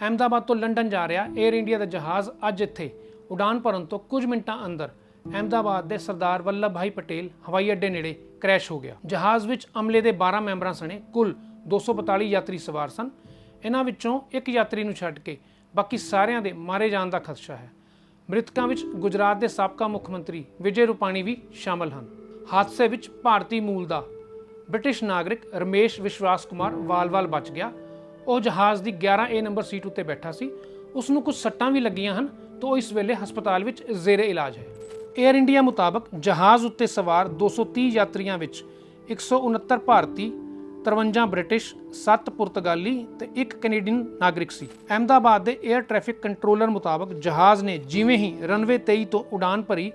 ਅਹਿਮਦਾਬਾਦ ਤੋਂ ਲੰਡਨ ਜਾ ਰਿਹਾ 에ਅਰ ਇੰਡੀਆ ਦਾ ਜਹਾਜ਼ ਅੱਜ ਇੱਥੇ। ਉਡਾਨ ਭਰਨ ਤੋਂ ਕੁਝ ਮਿੰਟਾਂ ਅੰਦਰ ਅਹਿਮਦਾਬਾਦ ਦੇ ਸਰਦਾਰ ਵੱਲਭ ਭਾਈ ਪਟੇਲ ਹਵਾਈ ਅੱਡੇ ਨੇੜੇ ਕ੍ਰੈਸ਼ ਹੋ ਗਿਆ। ਜਹਾਜ਼ ਵਿੱਚ ਅਮਲੇ ਦੇ 12 ਮੈਂਬਰਾਂ ਸਣੇ ਕੁੱਲ 242 ਯਾਤਰੀ ਸਵਾਰ ਸਨ। ਇਹਨਾਂ ਵਿੱਚੋਂ ਇੱਕ ਯਾਤਰੀ ਨੂੰ ਛੱਡ ਕੇ ਬਾਕੀ ਸਾਰਿਆਂ ਦੇ ਮਾਰੇ ਜਾਣ ਦਾ ਖਦਸ਼ਾ ਹੈ। ਮ੍ਰਿਤਕਾਂ ਵਿੱਚ ਗੁਜਰਾਤ ਦੇ ਸਾਬਕਾ ਮੁੱਖ ਮੰਤਰੀ ਵਿਜੇ ਰੂਪਾਣੀ ਵੀ ਸ਼ਾਮਲ ਹਨ। ਹਾਦਸੇ ਵਿੱਚ ਭਾਰਤੀ ਮੂਲ ਦਾ ਬ੍ਰਿਟਿਸ਼ ਨਾਗਰਿਕ ਰਮੇਸ਼ ਵਿਸ਼ਵਾਸ ਕੁਮਾਰ ਵਾਲਵਾਲ ਬਚ ਗਿਆ। ਉਹ ਜਹਾਜ਼ ਦੀ 11A ਨੰਬਰ ਸੀਟ ਉੱਤੇ ਬੈਠਾ ਸੀ। ਉਸ ਨੂੰ ਕੁਝ ਸੱਟਾਂ ਵੀ ਲੱਗੀਆਂ ਹਨ ਤਾਂ ਉਹ ਇਸ ਵੇਲੇ ਹਸਪਤਾਲ ਵਿੱਚ ਜ਼ੇਰੇ ਇਲਾਜ ਹੈ। 에ਅਰ ਇੰਡੀਆ ਮੁਤਾਬਕ ਜਹਾਜ਼ ਉੱਤੇ ਸਵਾਰ 230 ਯਾਤਰੀਆਂ ਵਿੱਚ 169 ਭਾਰਤੀ 53 ਬ੍ਰਿਟਿਸ਼ 7 ਪੁਰਤਗਾਲੀ ਤੇ ਇੱਕ ਕੈਨੇਡੀਅਨ ਨਾਗਰਿਕ ਸੀ। ਅਹਿਮਦਾਬਾਦ ਦੇ 에ਅਰ ਟ੍ਰੈਫਿਕ ਕੰਟਰੋਲਰ ਮੁਤਾਬਕ ਜਹਾਜ਼ ਨੇ ਜਿਵੇਂ ਹੀ ਰਨਵੇ 23 ਤੋਂ ਉਡਾਨ ਭਰੀ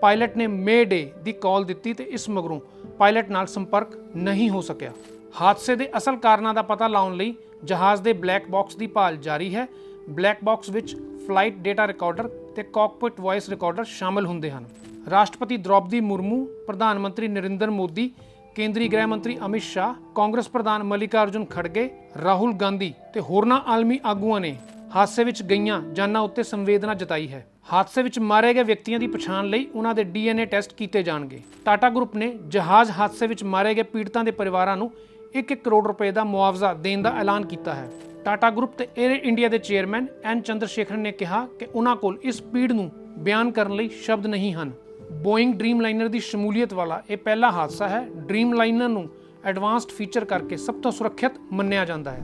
ਪਾਇਲਟ ਨੇ ਮੇ ਡੇ ਦੀ ਕਾਲ ਦਿੱਤੀ ਤੇ ਇਸ ਮਗਰੋਂ ਪਾਇਲਟ ਨਾਲ ਸੰਪਰਕ ਨਹੀਂ ਹੋ ਸਕਿਆ। ਹਾਦਸੇ ਦੇ ਅਸਲ ਕਾਰਨਾਂ ਦਾ ਪਤਾ ਲਾਉਣ ਲਈ ਜਹਾਜ਼ ਦੇ ਬਲੈਕ ਬਾਕਸ ਦੀ ਭਾਲ ਜਾਰੀ ਹੈ। ਬਲੈਕ ਬਾਕਸ ਵਿੱਚ ਫਲਾਈਟ ਡੇਟਾ ਰਿਕਾਰਡਰ ਤੇ ਕਾਕਪਿਟ ਵਾਇਸ ਰਿਕਾਰਡਰ ਸ਼ਾਮਲ ਹੁੰਦੇ ਹਨ। ਰਾਸ਼ਟਰਪਤੀ ਦ੍ਰੌਪਦੀ ਮੁਰਮੂ, ਪ੍ਰਧਾਨ ਮੰਤਰੀ ਨਰਿੰਦਰ ਮੋਦੀ, ਕੇਂਦਰੀ ਗ੍ਰਹਿ ਮੰਤਰੀ ਅਮਿਤ ਸ਼ਾਹ, ਕਾਂਗਰਸ ਪ੍ਰਧਾਨ ਮਲਿਕਾਰਜੁਨ ਖੜਗੇ, ਰਾਹੁਲ ਗਾਂਧੀ ਤੇ ਹੋਰਨਾਂ ਆਲਮੀ ਆਗੂਆਂ ਨੇ ਹਾਦਸੇ ਵਿੱਚ ਗਈਆਂ ਜਾਨਾਂ ਉੱਤੇ ਸੰਵੇਦਨਾ ਜਤਾਈ ਹੈ। ਹਾਦਸੇ ਵਿੱਚ ਮਾਰੇ ਗਏ ਵਿਅਕਤੀਆਂ ਦੀ ਪਛਾਣ ਲਈ ਉਹਨਾਂ ਦੇ ਡੀਐਨਏ ਟੈਸਟ ਕੀਤੇ ਜਾਣਗੇ। ਟਾਟਾ ਗਰੁੱਪ ਨੇ ਜਹਾਜ਼ ਹਾਦਸੇ ਵਿੱਚ ਮਾਰੇ ਗਏ ਪੀੜਤਾਂ ਦੇ ਪਰਿਵਾਰਾਂ ਨੂੰ 1-1 ਕਰੋੜ ਰੁਪਏ ਦਾ ਮੁਆਵਜ਼ਾ ਦੇਣ ਦਾ ਐਲਾਨ ਕੀਤਾ ਹੈ। ਟਾਟਾ ਗਰੁੱਪ ਤੇ 에ਅਰ ਇੰਡੀਆ ਦੇ ਚੇਅਰਮੈਨ ਐਨ ਚੰਦਰਸ਼ੇਖਰਨ ਨੇ ਕਿਹਾ ਕਿ ਉਹਨਾਂ ਕੋਲ ਇਸ ਪੀੜ ਨੂੰ ਬਿਆਨ ਕਰਨ ਲਈ ਸ਼ਬਦ ਨਹੀਂ ਹਨ। ਬੋਇੰਗ ਡ੍ਰੀਮਲਾਈਨਰ ਦੀ ਸ਼ਮੂਲੀਅਤ ਵਾਲਾ ਇਹ ਪਹਿਲਾ ਹਾਦਸਾ ਹੈ। ਡ੍ਰੀਮਲਾਈਨਰ ਨੂੰ ਐਡਵਾਂਸਡ ਫੀਚਰ ਕਰਕੇ ਸਭ ਤੋਂ ਸੁਰੱਖਿਅਤ ਮੰਨਿਆ ਜਾਂਦਾ ਹੈ।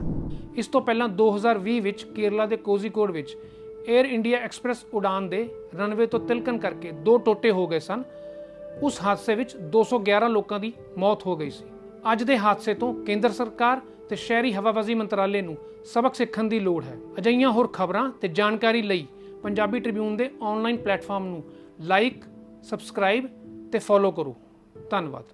ਇਸ ਤੋਂ ਪਹਿਲਾਂ 2020 ਵਿੱਚ ਕੇਰਲਾ ਦੇ ਕੋਜ਼ੀਕੋਡ ਵਿੱਚ 에ਅਰ ਇੰਡੀਆ ਐਕਸਪ੍ਰੈਸ ਉਡਾਨ ਦੇ ਰਨਵੇ ਤੋਂ ਤਿਲਕਣ ਕਰਕੇ ਦੋ ਟੋਟੇ ਹੋ ਗਏ ਸਨ। ਉਸ ਹਾਦਸੇ ਵਿੱਚ 211 ਲੋਕਾਂ ਦੀ ਮੌਤ ਹੋ ਗਈ ਸੀ। ਅੱਜ ਦੇ ਹਾਦਸੇ ਤੋਂ ਕੇਂਦਰ ਸਰਕਾਰ ਤੇ ਸ਼ਹਿਰੀ ਹਵਾਬਾਜ਼ੀ ਮੰਤਰਾਲੇ ਨੂੰ ਸਬਕ ਸਿੱਖਣ ਦੀ ਲੋੜ ਹੈ। ਅਜਿਹੀਆਂ ਹੋਰ ਖਬਰਾਂ ਤੇ ਜਾਣਕਾਰੀ ਲਈ ਪੰਜਾਬੀ ਟ੍ਰਿਬਿਊਨ ਦੇ ਆਨਲਾਈਨ ਪਲੇਟਫਾਰਮ ਨੂੰ ਲਾਈਕ, ਸਬਸਕ੍ਰਾਈਬ ਤੇ ਫੋਲੋ ਕਰੋ। ਧੰਨਵਾਦ।